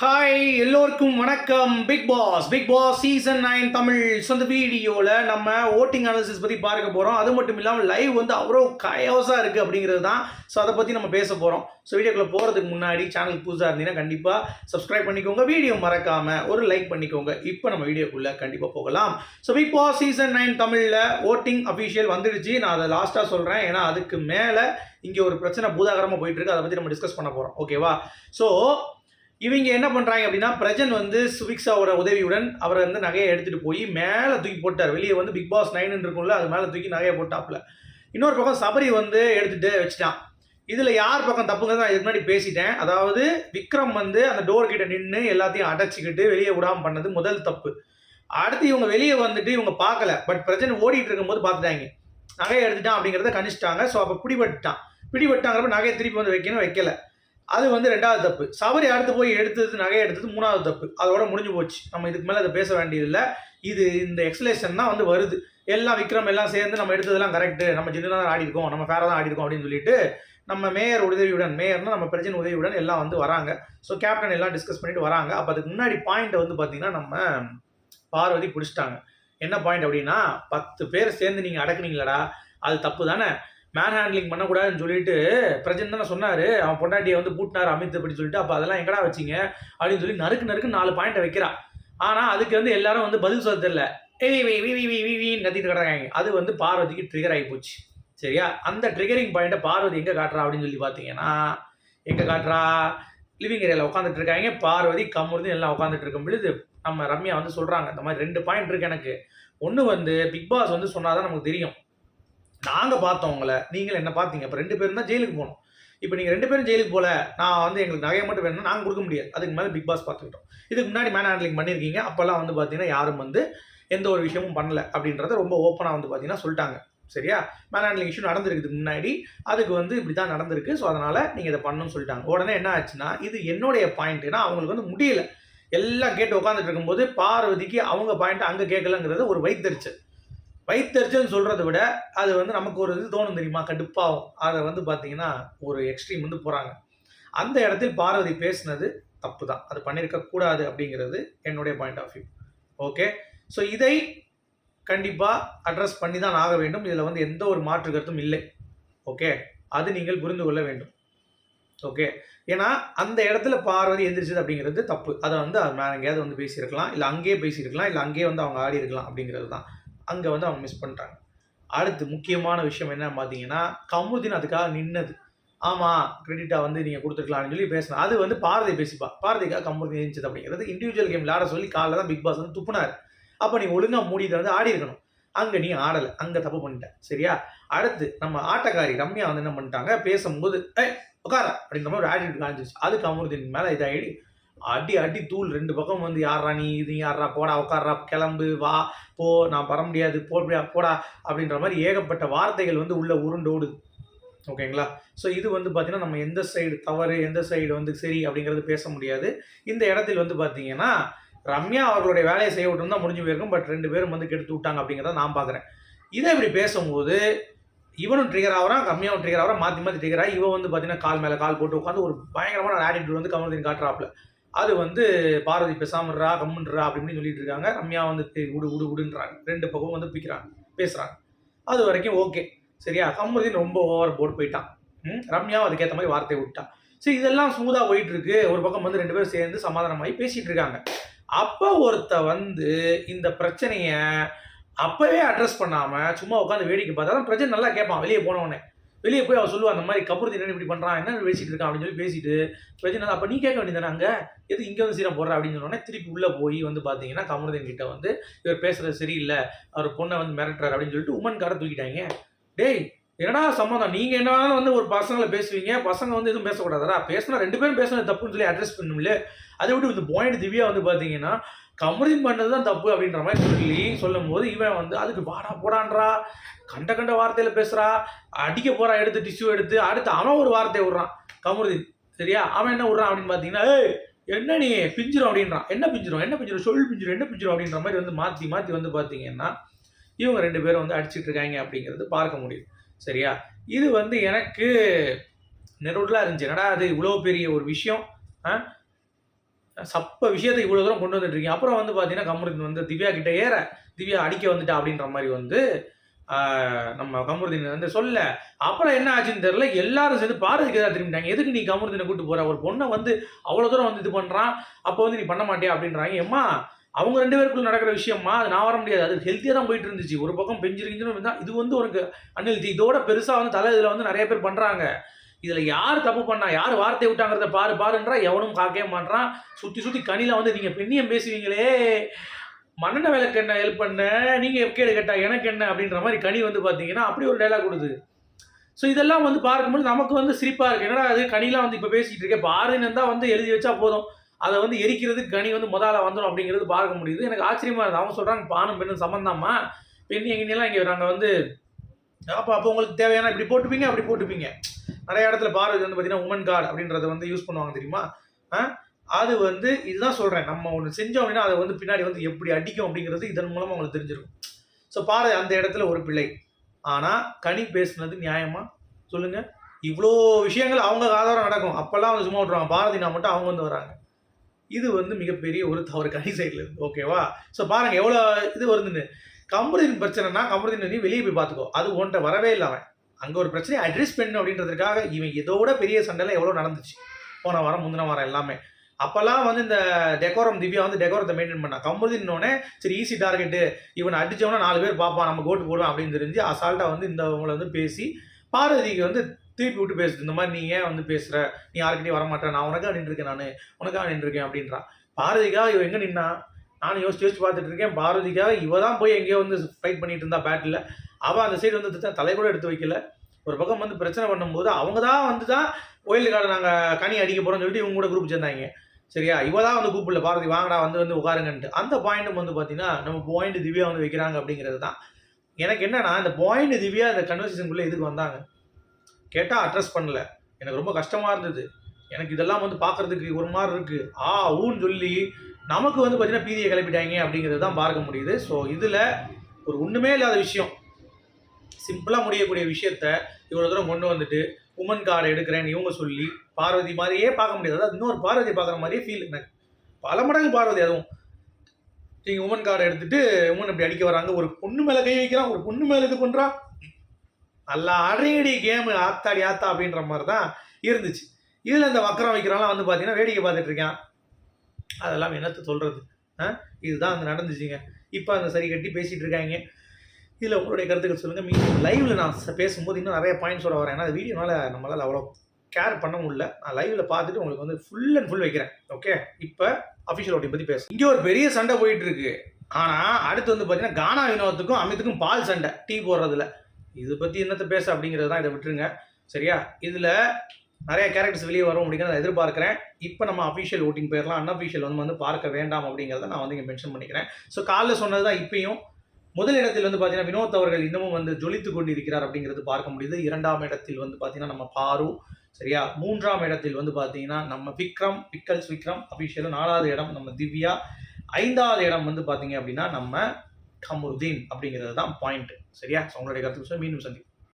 Hi எல்லோருக்கும் வணக்கம். Bigg Boss Bigg Boss season nine Tamil சொந்த வீடியோவில் நம்ம ஓட்டிங் அனாலிசிஸ் பற்றி பார்க்க போகிறோம் அது மட்டும் இல்லாமல் லைவ் வந்து அவ்வளோ கயோஸாக இருக்குது அப்படிங்கிறது தான். ஸோ அதை பற்றி நம்ம பேச போகிறோம் ஸோ வீடியோக்குள்ளே போகிறதுக்கு முன்னாடி சேனல் புதுசாக இருந்தீங்கன்னா கண்டிப்பாக சப்ஸ்கிரைப் பண்ணிக்கோங்க. வீடியோ மறக்காமல் ஒரு லைக் பண்ணிக்கோங்க. இப்போ நம்ம வீடியோக்குள்ளே கண்டிப்பாக போகலாம். So Bigg Boss season nine தமிழில் ஓட்டிங் அஃபிஷியல் வந்துடுச்சு. நான் அதை லாஸ்ட்டாக சொல்கிறேன் ஏன்னா அதுக்கு மேலே இங்கே ஒரு பிரச்சனை பூதாகரமாக போயிட்டுருக்கு அதை பற்றி நம்ம டிஸ்கஸ் பண்ண போகிறோம் ஓகேவா ஸோ இவங்க என்ன பண்ணுறாங்க அப்படின்னா பிரஜன் வந்து சுபிக்ஸாவோட உதவியுடன் அவரை வந்து நகையை எடுத்துகிட்டு போய் மேலே தூக்கி போட்டார். வெளியே வந்து பிக் பாஸ் நைன் இருக்கும்ல அது மேலே தூக்கி நகையை போட்டாப்புல. இன்னொரு பக்கம் சபரி வந்து எடுத்துகிட்டு வச்சுட்டான். இதில் யார் பக்கம் தப்புங்கிறது நான் இதுக்கு முன்னாடி பேசிட்டேன். அதாவது விக்ரம் வந்து அந்த டோர் கிட்ட நின்று எல்லாத்தையும் அடைச்சிக்கிட்டு வெளியே விடாமல் பண்ணது முதல் தப்பு. அடுத்து இவங்க வெளியே வந்துட்டு இவங்க பார்க்கல. பட் பிரச்சனை ஓடிட்டு இருக்கும்போது பார்த்துட்டாங்க. நகையை எடுத்துட்டான் அப்படிங்கிறத கணிச்சிட்டாங்க. ஸோ அப்போ பிடிபட்டுட்டான். பிடிபட்டாங்கிறப்ப நகையை திருப்பி வந்து வைக்கணும் வைக்கல. அது வந்து ரெண்டாவது தப்பு. சபரி அடுத்து போய் எடுத்தது நகையை எடுத்தது மூணாவது தப்பு. அதோட முடிஞ்சு போச்சு. நம்ம இதுக்கு மேலே அதை பேச வேண்டியதில்லை. இது இந்த எக்ஸ்லேஷன் தான் வந்து வருது. எல்லாம் விக்ரம் எல்லாம் சேர்ந்து நம்ம எடுத்ததெல்லாம் கரெக்டு நம்ம ஜின்னு தான் ஆடி இருக்கோம். நம்ம ஃபேராக தான் ஆடி இருக்கோம் அப்படின்னு சொல்லிட்டு நம்ம மேயர் உதவியுடன் மேயர்னா நம்ம பிரச்சனை உதவியுடன் எல்லாம் வந்து வராங்க. ஸோ கேப்டன் எல்லாம் டிஸ்கஸ் பண்ணிட்டு வராங்க. அப்போ அதுக்கு முன்னாடி பாயிண்ட்டை வந்து பார்த்தீங்கன்னா நம்ம பார்வதி பிடிச்சிட்டாங்க. என்ன பாயிண்ட் அப்படின்னா பத்து பேர் சேர்ந்து நீங்கள் அடக்குனீங்களடா அது தப்பு தானே? மேன் ஹேண்ட்லிங் பண்ணக்கூடாதுன்னு சொல்லிட்டு பிரஜன் தானே சொன்னார். அவன் பொண்டாட்டியை வந்து பூட்டினார் அமித் அப்படின்னு சொல்லிட்டு அப்போ அதெல்லாம் எங்கடா வச்சிங்க? அப்படின்னு சொல்லி நறுக்கு நறுக்கு நாலு பாயிண்ட்டை வைக்கிறான் ஆனால் அதுக்கு வந்து எல்லாரும் வந்து பதில் சொல்ல தெரியல. ஏய் வி வி வி வி வி வின்னு கத்திட்டு கிடக்காங்க அது வந்து பார்வதிக்கு ட்ரிகர் ஆகி போச்சு. சரியா? அந்த ட்ரிகரிங் பாயிண்ட்டை பார்வதி எங்கே காட்டுறா அப்படின்னு சொல்லி பார்த்தீங்கன்னா எங்கே காட்டுறா? லிவிங் ஏரியாவில் உட்காந்துட்டு இருக்காங்க. பார்வதி கம்முறுதி எல்லாம் உட்காந்துட்டு இருக்கும் பொழுது நம்ம ரம்யா வந்து சொல்கிறாங்க இந்த மாதிரி ரெண்டு பாயிண்ட் இருக்கு எனக்கு. ஒன்று வந்து பிக் பாஸ் வந்து சொன்னாதான் நமக்கு தெரியும். நாங்கள் பார்த்தோம் உங்களை. என்ன பார்த்தீங்க. இப்போ ரெண்டு பேரும் தான் ஜெயிலுக்கு போகணும் இப்போ நீங்கள் ரெண்டு பேரும் ஜெயிலுக்கு போல நான் வந்து எங்களுக்கு நகையை மட்டும் வேணும்னா நாங்கள் கொடுக்க முடியாது. அதுக்கு மேலே பிக் பாஸ் பார்த்துக்கிட்டோம். இதுக்கு முன்னாடி மேன் ஹேண்ட்லிங் பண்ணியிருக்கீங்க. அப்போல்லாம் வந்து பார்த்தீங்கன்னா யாரும் வந்து எந்த ஒரு விஷயமும் பண்ணல அப்படின்றத ரொம்ப ஓப்பனாக வந்து பார்த்தீங்கன்னா சொல்லிட்டாங்க. சரியா? மேன் ஹேண்ட்லிங் இஷ்யூ நடந்திருக்குது முன்னாடி. அதுக்கு வந்து இப்படி தான் நடந்திருக்கு. ஸோ அதனால் நீங்கள் இதை பண்ணணும்னு சொல்லிட்டாங்க. உடனே என்ன ஆச்சுன்னா இது என்னுடைய பாயிண்ட்னா அவங்களுக்கு வந்து முடியல. எல்லாம் கேட்டு உட்காந்துட்டு இருக்கும்போது பார்வதிக்கு அவங்க பாயிண்ட் அங்கே கேட்கலங்கிறது ஒரு வைத்தறிச்சல். வைத்தறிச்சல்னு சொல்கிறத விட அது வந்து நமக்கு ஒரு இது தோணும் தெரியுமா? கடுப்பாகும் அதை வந்து பார்த்தீங்கன்னா ஒரு எக்ஸ்ட்ரீம் வந்து போகிறாங்க அந்த இடத்தில் பார்வதி பேசுனது தப்பு தான் அது பண்ணியிருக்கக்கூடாது அப்படிங்கிறது என்னுடைய point of view okay so இதை கண்டிப்பாக அட்ரஸ் பண்ணி தான் ஆக வேண்டும். இதில் வந்து எந்த ஒரு மாற்று கருத்தும் இல்லை. ஓகே அது நீங்கள் புரிந்து கொள்ள வேண்டும். ஓகே ஏன்னா அந்த இடத்துல பார்வதி எந்திரிச்சது அப்படிங்கிறது தப்பு. அதை வந்து அது மேலே எங்கேயாவது வந்து பேசியிருக்கலாம். இல்லை அங்கேயே பேசியிருக்கலாம். இல்லை அங்கேயே வந்து அவங்க ஆடி இருக்கலாம் அப்படிங்கிறது தான். அங்கே வந்து அவங்க மிஸ் பண்ணுறாங்க அடுத்து முக்கியமான விஷயம் என்ன பார்த்தீங்கன்னா கமுதின் அதுக்காக நின்னது. ஆமாம் கிரெடிட்டாக வந்து நீங்கள் கொடுத்துருக்கலாம்னு சொல்லி பேசினா அது வந்து பாரதி பேசிப்பா. பாரதிக்காக கமுதி இருந்துச்சு அப்படிங்கிறது இண்டிவிஜுவல் கேம் விளாட சொல்லி காலைல தான் பிக் பாஸ் வந்து துப்புனார். அப்போ நீ ஒழுங்காக மூடிட்டு வந்து ஆடி இருக்கணும். அங்கே நீ ஆடலை. அங்கே தப்பு பண்ணிட்ட. சரியா? அடுத்து நம்ம ஆட்டக்காரி ரம்யா வந்து என்ன பண்ணிட்டாங்க? பேசும்போது ஏ உட்கார அப்படின்ற மாதிரி ஒரு ஆட்டிடியூட் காமிச்சிச்சு அது கமுருதின் மேலே இதாகிடு அடி அடி தூள் ரெண்டு பக்கம் வந்து யாரா நீ? இது யாரா போடா உட்காரா கிளம்பு வா போ நான் வர முடியாது போடா போடா அப்படின்ற மாதிரி ஏகப்பட்ட வார்த்தைகள் வந்து உள்ளே உருண்டோடு ஓகேங்களா? ஸோ இது வந்து பார்த்திங்கன்னா நம்ம எந்த சைடு தவறு எந்த சைடு வந்து சரி அப்படிங்கிறது பேச முடியாது. இந்த இடத்தில் வந்து பார்த்தீங்கன்னா ரம்யா அவர்களுடைய வேலையை செய்ய விட்டு முடிஞ்சு போயிருக்கும் பட் ரெண்டு பேரும் வந்து கெடுத்து விட்டாங்க அப்படிங்கிறத நான் பார்க்குறேன் இதை இப்படி பேசும்போது இவனும் ட்ரிகர் ஆகிறான் ரம்யாவும் ட்ரிகர் ஆகிறான் மாற்றி மாற்றி ட்ரிகர் ஆகி இவன் வந்து பார்த்தீங்கன்னா கால் மேலே கால் போட்டு உட்காந்து ஒரு பயங்கரமான ஆட்டிடியூட் வந்து கமலத்தின் காட்டுறாப்புல. அது வந்து பாரதி பேசாமன்றா கம்முன்றா அப்படின்னு சொல்லிட்டு இருக்காங்க. ரம்யா வந்து உடு உடு உடுன்றாங்க. ரெண்டு பக்கமும் வந்து பிக்கிறாங்க பேசுகிறாங்க அது வரைக்கும் ஓகே சரியா? கமருதீன் ரொம்ப ஓவர் போட்டு போயிட்டான். ம்? ரம்யாவும் அதுக்கேற்ற மாதிரி வார்த்தையை விட்டான் சரி இதெல்லாம் ஸ்மூதாக போயிட்டு இருக்கு ஒரு பக்கம் வந்து ரெண்டு பேரும் சேர்ந்து சமாதானமாகி பேசிட்டு இருக்காங்க. அப்போ ஒருத்த வந்து இந்த பிரச்சனையை அப்போவே அட்ரஸ் பண்ணாமல் சும்மா உட்காந்து வேடிக்கை பார்த்தா தான் பிரச்சனை நல்லா கேட்பான். வெளியே போனவொடனே வெளியே போய் அவள் சொல்லுவான் அந்த மாதிரி கபூர்த்தி என்ன இப்படி பண்ணுறான் என்ன பேசிட்டு இருக்கான் அப்படின்னு சொல்லி பேசிட்டு பேசினா அப்போ நீ கேட்க வேண்டியது நாங்கள் எது இங்கே வந்து சீரம் போடுற அப்படின்னு சொன்னோன்னே திருப்பி உள்ளே போய் வந்து பார்த்தீங்கன்னா கமருதன் கிட்ட வந்து இவர் பேசுறது சரியில்லை அவர் பொண்ணை வந்து மிரட்டுறாரு அப்படின்னு சொல்லிட்டு உமன் காரை தூக்கிட்டாங்க. டேய் என்னடா சம்மந்தம் நீங்கள் என்ன வந்து ஒரு பசங்களை பேசுவீங்க பசங்க வந்து எதுவும் பேசக்கூடாதா பேசினா ரெண்டு பேரும் பேசுனது தப்புன்னு சொல்லி அட்ரஸ் பண்ணும்ல அதை விட்டு இந்த பாயிண்ட் திவ்யா வந்து பார்த்தீங்கன்னா கமருதீன் பண்ணது தான் தப்பு அப்படின்ற மாதிரி சொல்லி சொல்லும் போது இவன் வந்து அதுக்கு வாடா போடான்றா? கண்ட கண்ட வார்த்தையில் பேசுகிறா அடிக்க போகிறா எடுத்து டிஷ்யூ எடுத்து அடுத்து அவன் ஒரு வார்த்தையை விடுறான். கமருதீன் சரியா? அவன் என்ன விடுறான் அப்படின்னு பார்த்தீங்கன்னா ஏய் என்ன நீ பிஞ்சிரும் அப்படின்றான். என்ன பிஞ்சிரும்? என்ன பிஞ்சிரும்? சொல் பிஞ்சிரும் என்ன பிஞ்சிரும்? அப்படின்ற மாதிரி வந்து மாற்றி மாற்றி வந்து பார்த்தீங்கன்னா இவங்க ரெண்டு பேரும் வந்து அடிச்சிட்டு இருக்காங்க அப்படிங்கிறது பார்க்க முடியுது. சரியா? இது வந்து எனக்கு நெருடலாக இருந்துச்சு. என்னடா அது இவ்வளோ பெரிய ஒரு விஷயம். ஆ? சப்ப விஷயத்தை இவ்வளோ தூரம் கொண்டு வந்துட்டு இருக்கீங்க. அப்புறம் வந்து பார்த்தீங்கன்னா கமருதீன் வந்து திவ்யா கிட்ட ஏற திவ்யா அடிக்க வந்துட்டா அப்படின்ற மாதிரி வந்து நம்ம கமருதீன் வந்து சொல்ல. அப்புறம் என்ன ஆச்சுன்னு தெரியல எல்லாரும் சேர்ந்து பாரதிக்கு எதாவது திரும்பிட்டாங்க. எதுக்கு நீ கமருதீனை கூட்டு போற? ஒரு பொண்ணை வந்து அவ்வளோ தூரம் வந்து இது பண்ணுறான் அப்போ வந்து நீ பண்ண மாட்டியா அப்படின்றாங்க. ஏம்மா அவங்க ரெண்டு பேருக்குள்ள நடக்கிற விஷயமா அது நான் வர முடியாது. அது ஹெல்த்தியாக தான் போயிட்டு இருந்துச்சு. ஒரு பக்கம் பெஞ்சிருக்கிஞ்சுன்னு இது வந்து உனக்கு அன்ஹெல்த்தி இதோட பெருசாக வந்து தலை இதில் வந்து நிறைய பேர் பண்ணுறாங்க இதில் யார் தப்பு பண்ணா யார் வார்த்தை விட்டாங்கிறத பாரு பாருன்றா எவனும் காக்கவே மாட்றான். சுற்றி சுற்றி கனியில் வந்து நீங்கள் பெண்ணியம் பேசுவீங்களே மண்ணெண்ண விளக்கு என்ன ஹெல்ப் பண்ண நீங்கள் கேடு கேட்டா எனக்கு என்ன? அப்படின்ற மாதிரி கனி வந்து பார்த்தீங்கன்னா அப்படி ஒரு டைலாக் கொடுது ஸோ இதெல்லாம் வந்து பார்க்கும்போது நமக்கு வந்து சிரிப்பாக இருக்குது என்னடா அது கனிலாம் வந்து இப்போ பேசிகிட்டு இருக்கேன் பாருன்னு தான் வந்து எழுதி வச்சா போதும். அதை வந்து எரிக்கிறதுக்கு கனி வந்து முதல்ல வந்துடும் அப்படிங்கிறது பார்க்க முடியுது. எனக்கு ஆச்சரியமா இருந்தது அவங்க சொல்கிறாங்க பானும் பெண்ணும் சம்மந்தாமா பெண் எங்கெல்லாம் இங்கே நாங்கள் வந்து அப்போ அப்போ உங்களுக்கு தேவையான இப்படி போட்டுப்பீங்க அப்படி போட்டுப்பீங்க. நிறைய இடத்துல பாரதி வந்து பார்த்தீங்கன்னா உமன் கார்டு அப்படின்றத வந்து யூஸ் பண்ணுவாங்க தெரியுமா? அது வந்து இதுதான் சொல்கிறேன் நம்ம ஒன்று செஞ்சோம் அப்படின்னா அதை வந்து பின்னாடி வந்து எப்படி அடிக்கும் அப்படிங்கிறது இதன் மூலமாக அவங்களுக்கு தெரிஞ்சிருக்கும். ஸோ பாரதி அந்த இடத்துல ஒரு பிள்ளை. ஆனால் கனி பேசுனது நியாயமாக சொல்லுங்கள் இவ்வளோ விஷயங்கள் அவங்க ஆதாரம் நடக்கும். அப்போல்லாம் அவங்க சும்மா விட்ருவாங்க பாரதினா மட்டும் அவங்க வந்து வராங்க. இது வந்து மிகப்பெரிய ஒரு தவறு கனி சைடில் இருந்து. ஓகேவா ஸோ பாருங்கள் எவ்வளோ இது வருதுன்னு. கமருதீன் பிரச்சனைனா கமருதீன் நீ வெளியே போய் பார்த்துக்கோ. அது ஒன்றை வரவே இல்லை அவன். அங்கே ஒரு பிரச்சனையை அட்ரஸ் பண்ணு அப்படின்றதுக்காக இவன் இதோட பெரிய சண்டையில் எவ்வளோ நடந்துச்சு? போன வாரம் முந்தின வாரம் எல்லாமே. அப்போல்லாம் வந்து இந்த டெக்கோரம் திவ்யா வந்து டெக்கோரத்தை மெயின்டைன் பண்ணா. கமருதீன்னொடனே சரி ஈஸி டார்கெட்டு இவனை அடிச்சவனா நாலு பேர் பார்ப்பான் நம்ம கோட்டு போடுவோம் அப்படின்னு தெரிஞ்சு அசால்ட்டாக வந்து இந்த அவங்கள வந்து பேசி பார்வதிக்கு வந்து திருப்பி விட்டு பேசுது. இந்த மாதிரி நீ ஏன் வந்து பேசுகிற நீ யாருக்கிட்டையும் வரமாட்டேன் நான் உனக்காக நின்றுருக்கேன் நான். உனக்காக நின்றுருக்கேன் அப்படின்றான் பாரதிக்காக இவன் எங்கே நின்னா? நானும் யோசிச்சு யோசிச்சு பார்த்துட்டு இருக்கேன். பாரதிக்காக இவ தான் போய் எங்கேயோ வந்து ஃபைட் பண்ணிட்டு இருந்தா பேட்டில் அவள் அந்த சைடு வந்து தலை கூட எடுத்து வைக்கல. ஒரு பக்கம் வந்து பிரச்சனை பண்ணும்போது அவங்க தான் வந்து தான் ஒயில்டு கார்டு நாங்கள் கனி அடிக்க போகிறோம்னு சொல்லிட்டு இவங்க கூட குரூப் சேர்ந்தாங்க. சரியா? இவ தான் வந்து கூப்பிடல. பாரதி வாங்கடா வந்து வந்து உட்காருங்கன்ட்டு. அந்த பாயிண்ட்டும் வந்து பார்த்தீங்கன்னா நம்ம பாயிண்ட் திவ்யா வந்து வைக்கிறாங்க அப்படிங்கிறது தான். எனக்கு என்னன்னா இந்த பாயிண்ட் திவ்யா இந்த கன்வர்சேஷனுக்குள்ளே எதுக்கு வந்தாங்க? கேட்டால் அட்ரஸ் பண்ணல. எனக்கு ரொம்ப கஷ்டமாக இருந்தது. எனக்கு இதெல்லாம் வந்து பார்க்கறதுக்கு ஒரு மாதிரி இருக்குது ஆ ஊன்னு சொல்லி நமக்கு வந்து பார்த்தீங்கன்னா பீதியை கிளப்பிட்டாங்க அப்படிங்கிறது தான் பார்க்க முடியுது. ஸோ இதில் ஒரு ஒன்றுமே இல்லாத விஷயம். சிம்பிளாக முடியக்கூடிய விஷயத்த இவ்வளோ தூரம் கொண்டு வந்துட்டு உமன் கார்டை எடுக்கிறேன்னு இவங்க சொல்லி பார்வதி மாதிரியே பார்க்க முடியாது. அதாவது இன்னொரு பார்வதி பார்க்குற மாதிரியே ஃபீல் எனக்கு பல மடங்கு பார்வதி அதுவும். நீங்கள் உமன் கார்டை எடுத்துகிட்டு உமன் இப்படி அடிக்க வராங்க. ஒரு பொண்ணு மேலே கை வைக்கிறான். ஒரு பொண்ணு மேலே இது பண்ணுறான் நல்லா அரையடி கேமு ஆத்தாடி ஆத்தா அப்படின்ற மாதிரி தான் இருந்துச்சு. இதில் இந்த வக்கரம் வைக்கிறான்லாம் வந்து பார்த்தீங்கன்னா வேடிக்கை பார்த்துட்ருக்கேன் அதெல்லாம் என்னத்தை சொல்கிறது ஆ? இதுதான் அந்த நடந்துச்சுங்க. இப்போ அந்த சரி கட்டி பேசிகிட்டு இருக்காங்க. இதில் உங்களுடைய கருத்துக்கள் சொல்லுங்கள் மீண்டும் லைவில் நான் பேசும்போது இன்னும் நிறைய பாயிண்ட்ஸோட வரேன். ஏன்னா அது வீடியோனால நம்மளால் அவ்வளோ கேர் பண்ண முடியல. நான் லைவில் பார்த்துட்டு உங்களுக்கு வந்து ஃபுல் அண்ட் ஃபுல் வைக்கிறேன். ஓகே இப்போ அஃபிஷியல் ஓட்டி பற்றி பேசும் இங்கே ஒரு பெரிய சண்டை போயிட்டு இருக்கு ஆனால் அடுத்து வந்து பார்த்தீங்கன்னா கானா வினோத்துக்கும் அமித்துக்கும் பால் சண்டை. டீ போடுறதுல. இதை பற்றி என்னத்தை பேச அப்படிங்கிறது தான் இதை விட்டுருங்க. சரியா? இதில் நிறைய கேரக்டர்ஸ் வெளியே வரும் அப்படிங்கிறத நான் எதிர்பார்க்குறேன். இப்போ நம்ம அஃபிஷியல் ஓட்டிங் போயிடலாம் அன்அஃபிஷியல் வந்து வந்து பார்க்க வேண்டாம் அப்படிங்கிறத நான் வந்து இங்கே மென்ஷன் பண்ணிக்கிறேன். ஸோ காலைல சொன்னது தான் இப்பயும். முதல் இடத்தில் வந்து பார்த்தீங்கன்னா வினோத் அவர்கள் இன்னமும் வந்து ஜொலித்து கொண்டு இருக்கிறார் அப்படிங்கிறது பார்க்க முடியுது. இரண்டாம் இடத்தில் வந்து பார்த்தீங்கன்னா நம்ம பாரு சரியா? மூன்றாம் இடத்தில் வந்து பார்த்தீங்கன்னா நம்ம விக்ரம் பிக்கல்ஸ் விக்ரம் அஃபிஷியலும் நாலாவது இடம் நம்ம திவ்யா. ஐந்தாவது இடம் வந்து பார்த்தீங்க அப்படின்னா நம்ம கமருதீன் அப்படிங்கிறது தான் பாயிண்ட் சரியா? ஸோ உங்களுடைய கருத்து மீண்டும் சந்திப்போம்.